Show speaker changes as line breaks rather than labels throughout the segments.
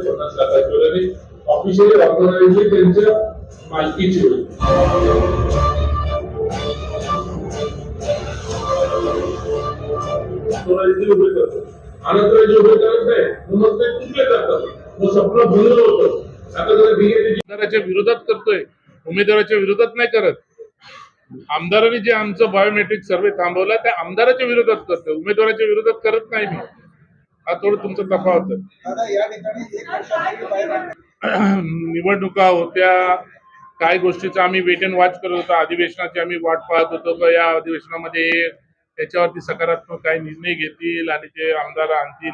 पन्नास ऑफिशियली त्यांच्या मालकीची होईल. उभे करत नाही मग ते करतात? मग स्वप्न होतं. आता जर
आमदाराच्या विरोधात करतोय उमेदवाराच्या विरोधात नाही करत. आमदारांनी जे आमचं बायोमेट्रिक सर्वे थांबवला त्या आमदाराच्या विरोधात करतोय उमेदवाराच्या विरोधात करत नाही मी. हा थोडं तुमचा तफावत निवडणुका होत्या काय गोष्टीचा आम्ही वेट अँड वॉच करत होतो अधिवेशनाची आम्ही वाट पाहत होतो का या अधिवेशनामध्ये त्याच्यावरती सकारात्मक काही निर्णय घेतील आणि ते आमदार आणतील.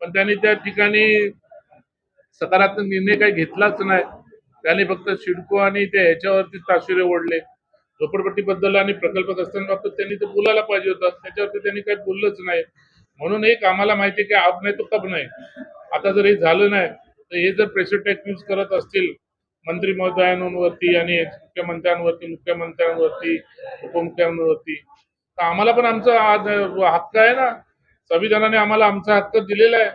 पण त्यांनी त्या ठिकाणी सकारात्मक निर्णय काही घेतलाच नाही. त्यांनी फक्त सिडको आणि ते ह्याच्यावरती ताशेरे ओढले. झोपडपट्टीबद्दल आणि प्रकल्पग्रस्तांबाबत त्यांनी तर बोलायला पाहिजे होतं. त्याच्यावरती त्यांनी काही बोललंच नाही. म्हणून एक आम्हाला माहिती की आप नाही तो कब नाही. आता जर हे झालं नाही तर हे जर प्रेशर टॅक यूज करत असतील मंत्री महोदयांवरती आणि मुख्यमंत्र्यांवरती मुख्यमंत्र्यांवरती उपमुख्यमंत्र्यांवरती तर आम्हाला पण आमचा आज हक्क आहे ना. संविधानाने आम्हाला आमचा हक्क दिलेला आहे.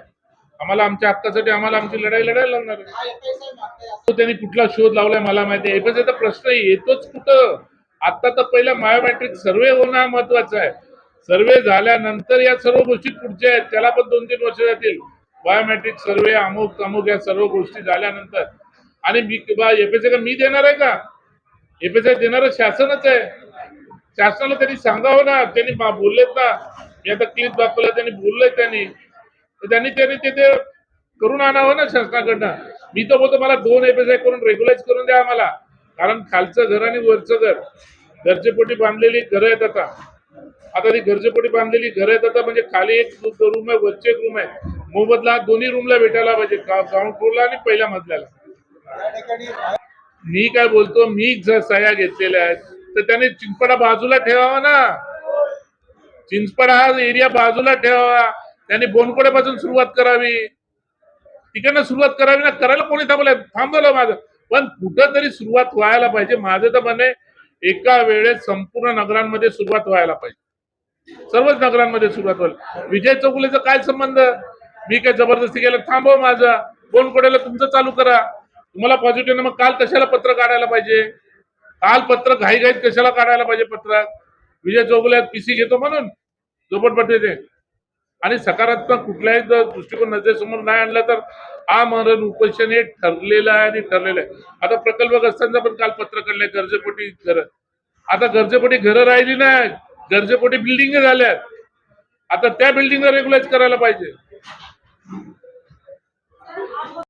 आम्हाला आमच्या हक्कासाठी आम्हाला आमची लढाई लढायला लागणार आहे. त्यांनी कुठला शोध लावलाय मला माहिती आहे. एफएसआयचा प्रश्न येतोच कुठं? आता तर पहिला बायोमॅट्रिक सर्वे होणं महत्वाचं आहे. सर्वे झाल्यानंतर या सर्व गोष्टी पुढच्या आहेत. त्याला पण दोन तीन वर्ष जातील. बायोमॅट्रिक सर्वे अमुक अमुक या सर्व गोष्टी झाल्यानंतर. आणि मी एफएसआय का मी देणार आहे का? एफएसआय देणार शासनच आहे. शासनाला त्यांनी सांगावं ना. त्यांनी बोललेत ना. मी आता क्लिप दाखवलं त्यांनी बोललंय त्यांनी. तर त्यांनी त्यांनी ते करून आणावं ना शासनाकडनं. मी तर बोलतो मला दोन एफएसआय करून रेग्युलाइज करून द्या आम्हाला. कारण खालचं घर आणि वरचं घर. गरजेपोटी बांधलेली घरं आहेत आता. आता ती गरजेपोटी बांधलेली घर आहेत आता म्हणजे खाली एक रूम आहे वरचे एक रूम आहे. मोबदला दोन्ही रूमला भेटायला पाहिजे ग्राउंड फ्लोरला आणि पहिल्या मजल्याला. मी काय बोलतो मी जर सह्या घेतलेल्या आहेत तर त्याने चिंचपडा बाजूला ठेवावा ना. चिंचपडा हा एरिया बाजूला ठेवावा. त्यांनी बोनकोड्यापासून सुरुवात करावी. तिकडनं सुरुवात करावी ना करायला कोणी थांबलं थांबवलं माझं. पण कुठं तरी सुरुवात व्हायला पाहिजे. माझं तर म्हणे एका वेळेस संपूर्ण नगरांमध्ये सुरुवात व्हायला पाहिजे. सर्वच नगरांमध्ये सुरुवात होईल. विजय चौगुलेचा काय संबंध? मी काय जबरदस्ती केलं? थांबव माझा. कोणाला तुमचं चालू करा. तुम्हाला पॉझिटिव्ह मग काल कशाला पत्र काढायला पाहिजे? काल पत्र घाईघाईत कशाला काढायला पाहिजे पत्र? विजय चौगुले पीसी घेतो म्हणून. झोपडपट्टीचे आणि सकारात्मक कुठल्याही जर दृष्टिकोन नजरेसमोर नाही आणला तर हा मरण उपोषण हे ठरलेलं आहे आणि ठरलेलं आहे. आता प्रकल्पग्रस्तांचा पण काल पत्र काढलंय. गरजेपोटी घर. आता गरजेपोटी घरं राहिली नाही गरजेपोटी बिल्डिंग झाल्या आता त्या बिल्डिंगला रेग्युलाइज करायला पाहिजे.